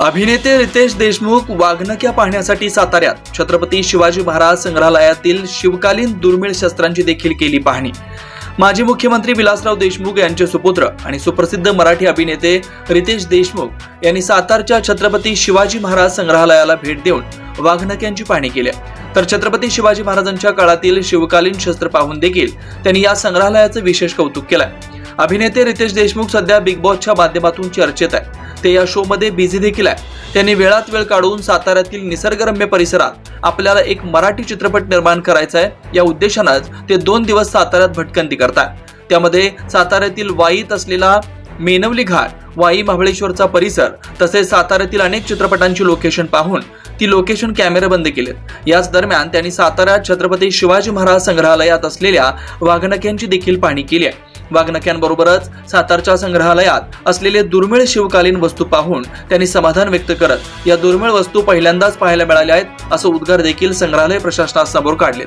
अभिनेते रितेश देशमुख वाघनक्या पाहण्यासाठी साताऱ्यात. छत्रपती शिवाजी महाराज संग्रहालयातील शिवकालीन दुर्मिळ शस्त्रांची देखील केली पाहणी. माजी मुख्यमंत्री विलासराव देशमुख यांचे सुपुत्र आणि सुप्रसिद्ध मराठी अभिनेते रितेश देशमुख यांनी सातारच्या छत्रपती शिवाजी महाराज संग्रहालयाला भेट देऊन वाघनक्यांची पाहणी केली. तर छत्रपती शिवाजी महाराजांच्या काळातील शिवकालीन शस्त्र पाहून देखील त्यांनी या संग्रहालयाचं विशेष कौतुक केलंय. अभिनेते रितेश देशमुख सध्या बिग बॉसच्या माध्यमातून चर्चेत आहे ते या शो मध्ये बिझी देखील आहे त्यांनी वेळात वेळ काढून साताऱ्यातील निसर्गरम्य परिसरात आपल्याला एक मराठी चित्रपट निर्माण करायचा आहे. या उद्देशानंच ते दोन दिवस साताऱ्यात भटकंती करतात त्यामध्ये साताऱ्यातील वाईत असलेला मेनवली घाट वाई महाबळेश्वरचा परिसर तसेच साताऱ्यातील अनेक चित्रपटांची लोकेशन पाहून ती लोकेशन कॅमेरे बंद केलेत. याच दरम्यान त्यांनी साताऱ्यात छत्रपती शिवाजी महाराज संग्रहालयात असलेल्या वाघनक्यांची देखील पाहणी केली आहे. वाघनक्यांबरोबरच सातारच्या संग्रहालयात असलेले दुर्मिळ शिवकालीन वस्तू पाहून त्यांनी समाधान व्यक्त करत या दुर्मिळ वस्तू पहिल्यांदाच पाहायला मिळाल्या आहेत असं उद्गार देखील संग्रहालय प्रशासनासमोर काढलेत.